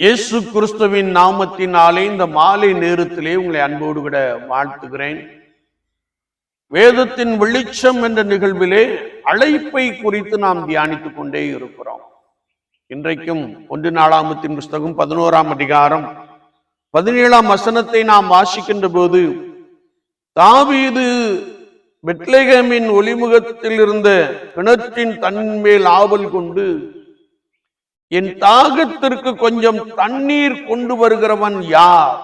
இயேசு கிறிஸ்துவின் நாமத்தினாலே இந்த மாலை நேரத்திலே உங்களை அன்போடு கூட வாழ்த்துகிறேன். வேதத்தின் வெளிச்சம் என்ற நிகழ்விலே அழைப்பை குறித்து நாம் தியானித்துக் கொண்டே இருக்கிறோம். இன்றைக்கும் ஒன்று நாலாமத்தின் புஸ்தகம் பதினோராம் அதிகாரம் பதினேழாம் வசனத்தை நாம் வாசிக்கின்ற போது தாவீது பெத்லெகேமின் ஒளிமுகத்தில் இருந்த கிணற்றின் தன்மேல் ஆவல் கொண்டு என் தாகத்திற்கு கொஞ்சம் தண்ணீர் கொண்டு வருகிறவன் யார்?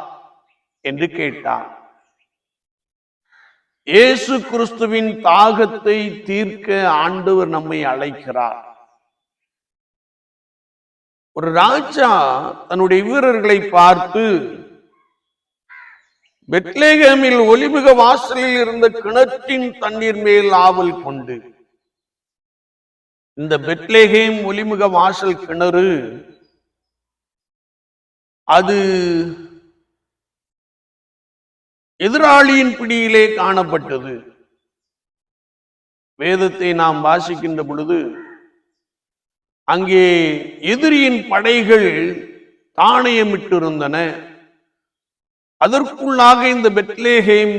என்று கேட்டான். இயேசு கிறிஸ்துவின் தாகத்தை தீர்க்க ஆண்டவர் நம்மை அழைக்கிறார். ஒரு ராஜா தன்னுடைய வீரர்களை பார்த்து பெட்லேகமில் ஒலிமிக வாசலில் இருந்த கிணற்றின் தண்ணீர் மேல் ஆவல் கொண்டு இந்த பெட்லேகேம் ஒலிமுக வாசல் கிணறு அது எதிராளியின் பிடியிலே காணப்பட்டது. வேதத்தை நாம் வாசிக்கின்ற பொழுது அங்கே எதிரியின் படைகள் தானியமிட்டிருந்தன. அதற்குள்ளாக இந்த பெட்லேஹேம்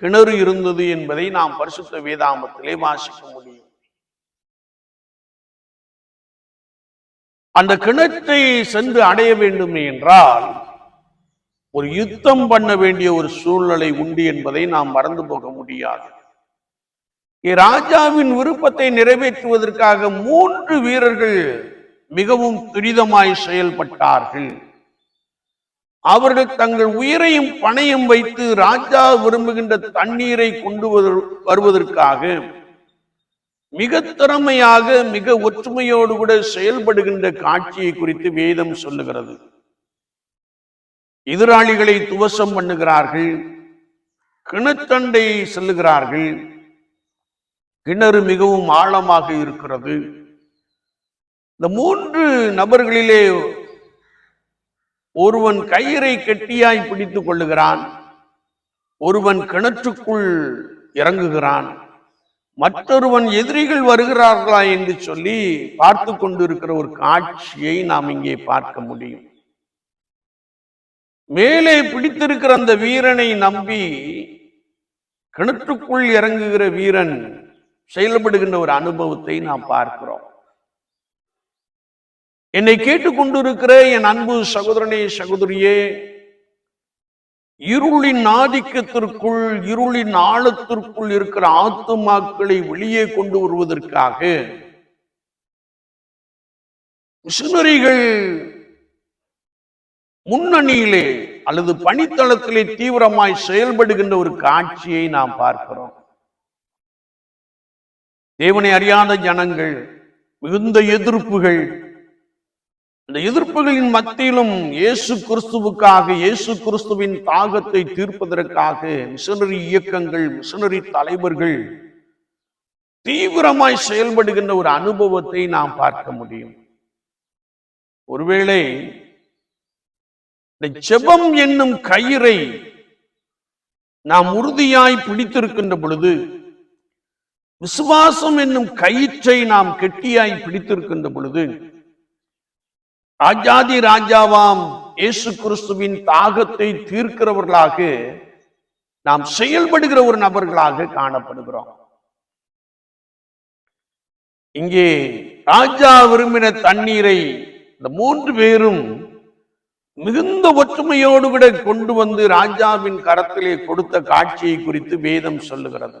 கிணறு இருந்தது என்பதை நாம் பரிசுத்த வேதாமத்திலே வாசிக்க முடியும். அந்த கிணற்றை சென்று அடைய வேண்டும் என்றால் ஒரு யுத்தம் பண்ண வேண்டிய ஒரு சூழ்நிலை உண்டு என்பதை நாம் மறந்து போக முடியாது. ராஜாவின் விருப்பத்தை நிறைவேற்றுவதற்காக மூன்று வீரர்கள் மிகவும் துரிதமாய் செயல்பட்டார்கள். அவர்கள் தங்கள் உயிரையும் பணையும் வைத்து ராஜா விரும்புகின்ற தண்ணீரை கொண்டு வருவதற்காக மிக திறமையாக மிக ஒற்றுமையோடு கூட செயல்படுகின்ற காட்சியை குறித்து வேதம் சொல்லுகிறது. எதிராளிகளை துவசம் பண்ணுகிறார்கள் கிணத்தண்டை செல்லுகிறார்கள். கிணறு மிகவும் ஆழமாக இருக்கிறது. இந்த மூன்று நபர்களிலே ஒருவன் கயிறை கெட்டியாய் பிடித்துக் கொள்ளுகிறான் ஒருவன் கிணற்றுக்குள் இறங்குகிறான். மற்றொருவன் எதிரிகள் வருகிறார்களா என்று சொல்லி பார்த்து கொண்டிருக்கிற ஒரு காட்சியை நாம் இங்கே பார்க்க முடியும். மேலே பிடித்திருக்கிற அந்த வீரனை நம்பி கிணற்றுக்குள் இறங்குகிற வீரன் செயல்படுகின்ற ஒரு அனுபவத்தை நாம் பார்க்கிறோம். என்னை கேட்டுக்கொண்டிருக்கிற என் அன்பு சகோதரனே சகோதரியே இருளின் ஆதிக்கத்திற்குள் இருளின் ஆழத்திற்குள் இருக்கிற ஆத்துமாக்களை வெளியே கொண்டு வருவதற்காக மிஷனரிகள் முன்னணியிலே அல்லது பணித்தளத்திலே தீவிரமாய் செயல்படுகின்ற ஒரு காட்சியை நாம் பார்க்கிறோம். தேவனை அறியாத ஜனங்கள் மிகுந்த எதிர்ப்புகள் இந்த எதிர்ப்புகளின் மத்தியிலும் இயேசு கிறிஸ்துவுக்காக இயேசு கிறிஸ்துவின் தாகத்தை தீர்ப்பதற்காக மிஷனரி இயக்கங்கள் மிஷனரி தலைவர்கள் தீவிரமாய் செயல்படுகின்ற ஒரு அனுபவத்தை நாம் பார்க்க முடியும். ஒருவேளை இந்த ஜெபம் என்னும் கயிறை நாம் உறுதியாய் பிடித்திருக்கின்ற பொழுது விசுவாசம் என்னும் கயிற்றை நாம் கெட்டியாய் பிடித்திருக்கின்ற பொழுது ராஜாதி ராஜாவாம் இயேசு கிறிஸ்துவின் தாகத்தை தீர்க்கிறவர்களாக நாம் செயல்படுகிற ஒரு நபர்களாக காணப்படுகிறோம். இங்கே ராஜா விரும்பின தண்ணீரை இந்த மூன்று பேரும் மிகுந்த ஒற்றுமையோடு கூட கொண்டு வந்து ராஜாவின் கரத்திலே கொடுத்த காட்சியை குறித்து வேதம் சொல்லுகிறது.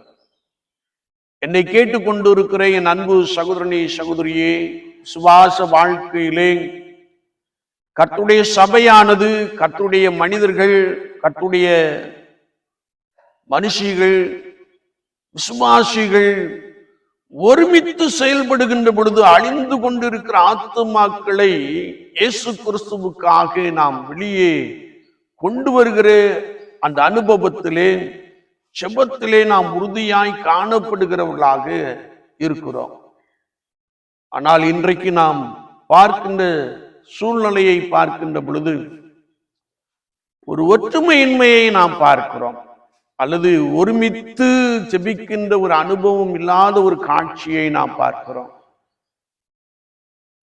என்னை கேட்டுக்கொண்டிருக்கிற என் அன்பு சகோதரனே சகோதரியே சுவாச வாழ்க்கையிலே கர்த்துடைய சபையானது கர்த்துடைய மனிதர்கள் கர்த்துடைய மனுஷிகள் விசுவாசிகள் ஒருமித்து செயல்படுகின்ற பொழுது அழிந்து கொண்டிருக்கிற ஆத்துமாக்களை இயேசு கிறிஸ்துவுக்காக நாம் வெளியே கொண்டு வருகிற அந்த அனுபவத்திலே செபத்திலே நாம் உறுதியாய் காணப்படுகிறவர்களாக இருக்கிறோம். ஆனால் இன்றைக்கு நாம் பார்க்கின்ற சூழ்நிலையை பார்க்கின்ற பொழுது ஒரு ஒற்றுமையின்மையை நாம் பார்க்கிறோம். அல்லது ஒருமித்து ஜெபிக்கின்ற ஒரு அனுபவம் இல்லாத ஒரு காட்சியை நாம் பார்க்கிறோம்.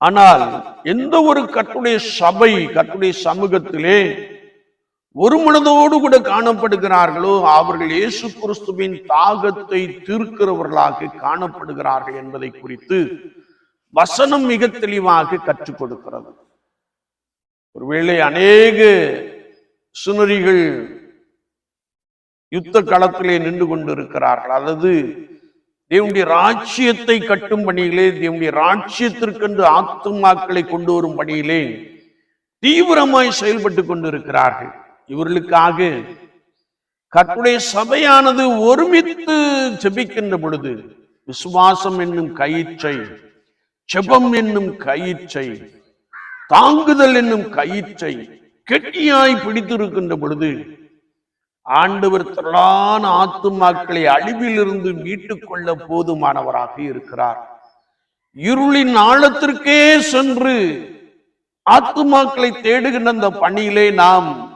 ஆனால் எந்த ஒரு கட்டுடைய சபை கட்டுடைய சமூகத்திலே ஒரு மனதோடு கூட காணப்படுகிறார்களோ அவர்கள் இயேசு கிறிஸ்துவின் தாகத்தை தீர்க்கிறவர்களாக காணப்படுகிறார்கள் என்பதை குறித்து வசனம் மிக தெளிவாக கற்றுக் கொடுக்கிறது. ஒருவேளை அநேக சுனரிகள் யுத்த களத்திலே நின்று கொண்டிருக்கிறார்கள். அல்லது தேவனுடைய ராஜ்யத்தை கட்டும் பணியிலே தேவனுடைய ராஜ்யத்திற்கென்று ஆத்துமாக்களை கொண்டு வரும் பணியிலே தீவிரமாய் செயல்பட்டு கொண்டிருக்கிறார்கள். இவர்களுக்காக கற்றுடைய சபையானது ஒருமித்து ஜெபிக்கின்ற பொழுது விசுவாசம் என்னும் கயிற்றை செபம் என்னும் கயிற்றை தாங்குதல் என்னும் கயிற்றை கெட்டியாய் பிடித்திருக்கின்ற பொழுது ஆண்டவர் திரளான ஆத்துமாக்களை அழிவிலிருந்து மீட்டுக் கொள்ள போதுமானவராக இருக்கிறார். இருளின் ஆழத்திற்கே சென்று ஆத்துமாக்களை தேடுகின்ற அந்த பணியிலே நாம்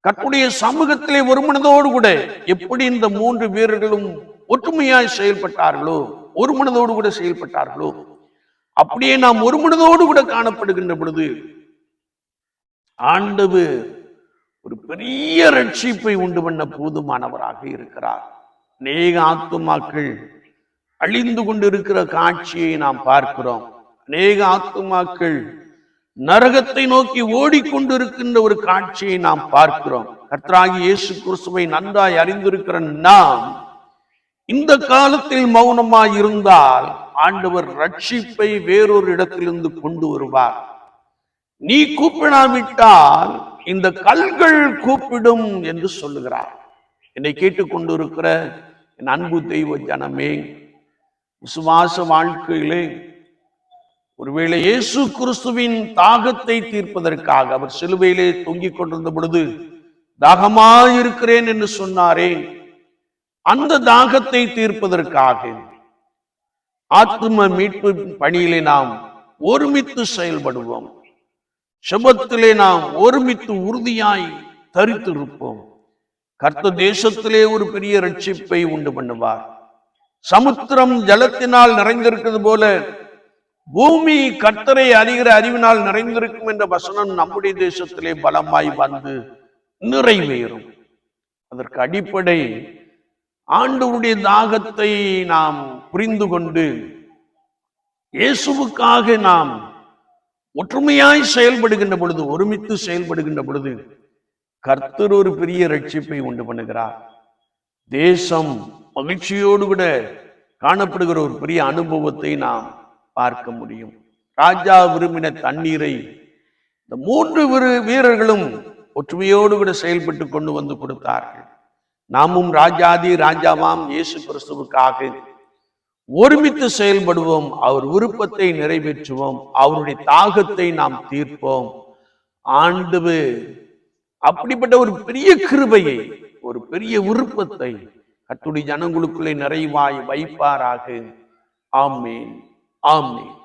கற்புடைய சமூகத்திலே ஒரு மனதோடு கூட எப்படி இந்த மூன்று வீரர்களும் ஒற்றுமையாய் செயல்பட்டார்களோ ஒரு மனதோடு கூட செயல்பட்டார்களோ அப்படியே நாம் ஒரு மனதோடு கூட காணப்படுகின்ற பொழுது ஆண்டவு ஒரு பெரிய ரட்சிப்பை உண்டு பண்ண போதுமானவராக இருக்கிறார். அநேக ஆத்துமாக்கள் அழிந்து கொண்டிருக்கிற காட்சியை நாம் பார்க்கிறோம். அநேக ஆத்துமாக்கள் நரகத்தை நோக்கி ஓடிக்கொண்டிருக்கின்ற ஒரு காட்சியை நாம் பார்க்கிறோம். கர்த்தராகி இயேசு கிறிஸ்துவை நன்றாய் அறிந்திருக்கிற நாம் இந்த காலத்தில் மௌனமாய் இருந்தால் ஆண்டவர் ரட்சிப்பை வேறொரு இடத்திலிருந்து கொண்டு வருவார். நீ கூப்பிடாவிட்டால் இந்த கல்கள் கூப்பிடும் என்று சொல்லுகிறார். என்னை கேட்டுக்கொண்டிருக்கிற என் அன்பு தெய்வ ஜனமே விசுவாச வாழ்க்கையிலே ஒருவேளை இயேசு கிறிஸ்துவின் தாகத்தை தீர்ப்பதற்காக அவர் சிலுவையிலே தொங்கிக் கொண்டிருந்த பொழுது தாகமாயிருக்கிறேன் என்று சொன்னாரே அந்த தாகத்தை தீர்ப்பதற்காக. ஆத்ம மீட்பு பணியிலே நாம் ஒருமித்து செயல்படுவோம். செபத்திலே நாம் ஒருமித்து உறுதியாய் தரித்திருப்போம். கர்த்த தேசத்திலே ஒரு பெரிய ரட்சிப்பை உண்டு பண்ணுவார். சமுத்திரம் ஜலத்தினால் நிறைந்திருக்கிறது போல பூமி கர்த்தரை அறிகிற அறிவினால் நிறைந்திருக்கும் என்ற வசனம் நம்முடைய தேசத்திலே பலமாய் வந்து நிறைவேறும். அதற்கு அடிப்படை ஆண்டவருடைய தாகத்தை நாம் புரிந்து கொண்டு இயேசுவுக்காக நாம் ஒற்றுமையாய் செயல்படுகின்ற பொழுது ஒருமித்து செயல்படுகின்ற பொழுது கர்த்தர் ஒரு பெரிய ரட்சிப்பை உண்டு பண்ணுகிறார். தேசம் மகிழ்ச்சியோடு கூட காணப்படுகிற ஒரு பெரிய அனுபவத்தை நாம் பார்க்க முடியும். ராஜா விரும்பின தண்ணீரை இந்த மூன்று வீரர்களும் ஒற்றுமையோடு கூட செயல்பட்டு கொண்டு வந்து கொடுத்தார்கள். நாமும் ராஜாதி ராஜாவாம் இயேசு கிறிஸ்துவுக்காக ஒருமித்து செயல்படுவோம். அவர் விருப்பத்தை நிறைவேற்றுவோம். அவருடைய தாகத்தை நாம் தீர்ப்போம். ஆண்டு அப்படிப்பட்ட ஒரு பெரிய கிருபையை ஒரு பெரிய விருப்பத்தை கத்துடைய ஜனங்களுக்குள்ளே நிறைவாய் வைப்பாராக. ஆமேன். ஆமேன்.